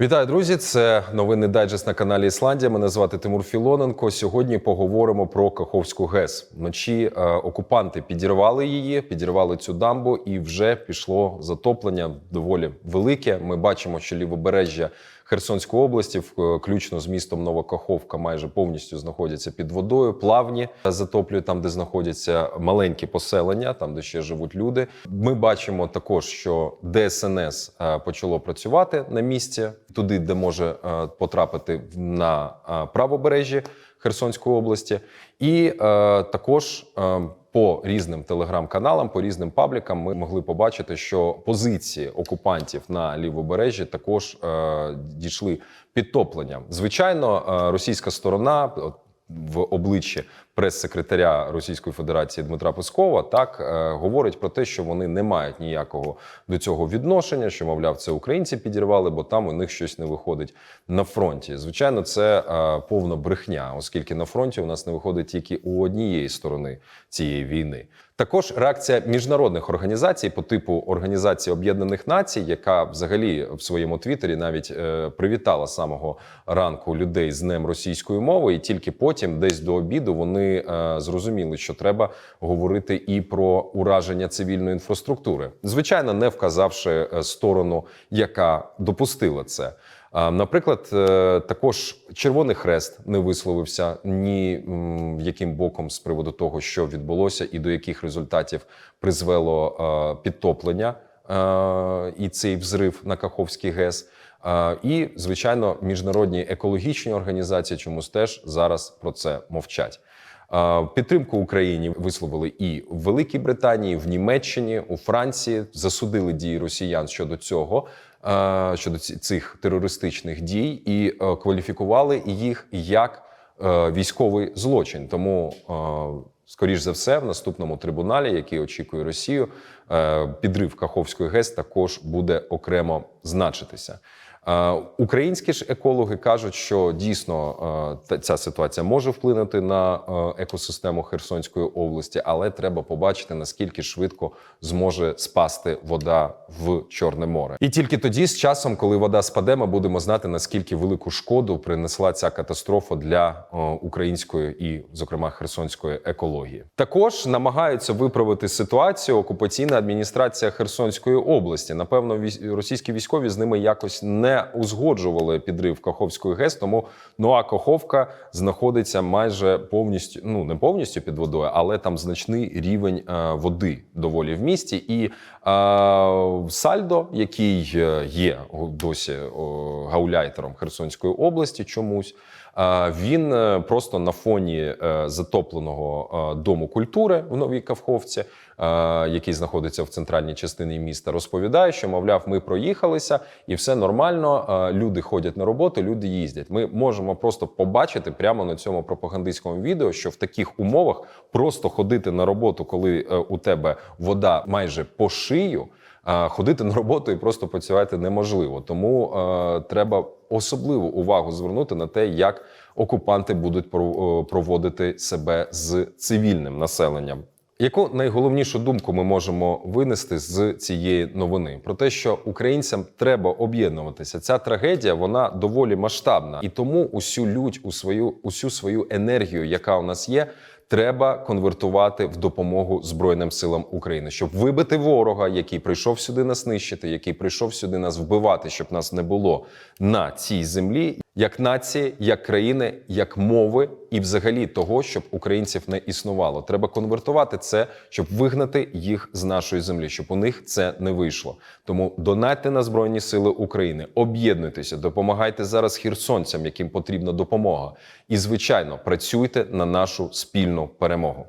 Вітаю, друзі! Це новини дайджест на каналі Ісландія. Мене звати Тимур Філоненко. Сьогодні поговоримо про Каховську ГЕС. Вночі е, окупанти підірвали її, підірвали цю дамбу, і вже пішло затоплення доволі велике. Ми бачимо, що лівобережжя Херсонської області, включно з містом Новокаховка, майже повністю знаходяться під водою. Плавні затоплюють там, де знаходяться маленькі поселення, там де ще живуть люди. Ми бачимо також, що ДСНС е, почало працювати на місці, туди, де може е, потрапити на е, правобережжі Херсонської області, і е, також е, по різним телеграм-каналам, по різним паблікам ми могли побачити, що позиції окупантів на лівобережжі також е, дійшли підтоплення. Звичайно, е, російська сторона. в обличчі прес-секретаря Російської Федерації Дмитра Пескова так е, говорить про те, що вони не мають ніякого до цього відношення, що мовляв, це українці підірвали, бо там у них щось не виходить на фронті. Звичайно, це е, повна брехня, оскільки на фронті у нас не виходить тільки у однієї сторони цієї війни. Також реакція міжнародних організацій по типу Організації Об'єднаних Націй, яка взагалі в своєму твіттері навіть е, привітала самого ранку людей з днем російської мови, і тільки потім, десь до обіду, вони е, зрозуміли, що треба говорити і про ураження цивільної інфраструктури, звичайно, не вказавши е, сторону, яка допустила це. Наприклад, е, також Червоний Хрест не висловився ні яким боком з приводу того, що відбулося, і до яких результатів призвело підтоплення і цей взрив на Каховський ГЕС. І, звичайно, міжнародні екологічні організації чомусь теж зараз про це мовчать. Підтримку Україні висловили і в Великій Британії, в Німеччині, у Франції засудили дії росіян щодо цього, щодо цих терористичних дій, і е, кваліфікували їх як е, військовий злочин. Тому, е, скоріш за все, в наступному трибуналі, який очікує Росію, підрив Каховської ГЕС також буде окремо значитися. Українські ж екологи кажуть, що дійсно ця ситуація може вплинути на екосистему Херсонської області, але треба побачити наскільки швидко зможе спасти вода в Чорне море. І тільки тоді, з часом, коли вода спаде, ми будемо знати наскільки велику шкоду принесла ця катастрофа для української і, зокрема, херсонської екології. Також намагаються виправити ситуацію окупаційна адміністрація Херсонської області. Напевно, російські військові з ними якось не узгоджували підрив Каховської ГЕС, тому нова Каховка знаходиться майже повністю, ну не повністю під водою, але там значний рівень е, води доволі в місті. І е, Сальдо, який е, є досі гауляйтером Херсонської області, чомусь. е, Він просто на фоні затопленого дому культури в Новій Кавховці, який знаходиться в центральній частині міста, розповідає, що мовляв, ми проїхалися і все нормально. Е, Люди ходять на роботу, люди їздять. Ми можемо просто побачити прямо на цьому пропагандистському відео, що в таких умовах просто ходити на роботу, коли е, у тебе вода майже по шию. Ходити на роботу і просто працювати неможливо, тому е, треба особливу увагу звернути на те, як окупанти будуть про- проводити себе з цивільним населенням. Яку найголовнішу думку ми можемо винести з цієї новини? Про те, що українцям треба об'єднуватися. Ця трагедія вона доволі масштабна, і тому усю лють, у свою усю свою енергію, яка у нас є, треба конвертувати в допомогу Збройним силам України, щоб вибити ворога, який прийшов сюди нас нищити, який прийшов сюди нас вбивати, щоб нас не було на цій землі, як нації, як країни, як мови, і взагалі того, щоб українців не існувало. Треба конвертувати це, щоб вигнати їх з нашої землі, щоб у них це не вийшло. Тому донатьте на Збройні Сили України, об'єднуйтеся, допомагайте зараз херсонцям, яким потрібна допомога. І, звичайно, працюйте на нашу спільну перемогу.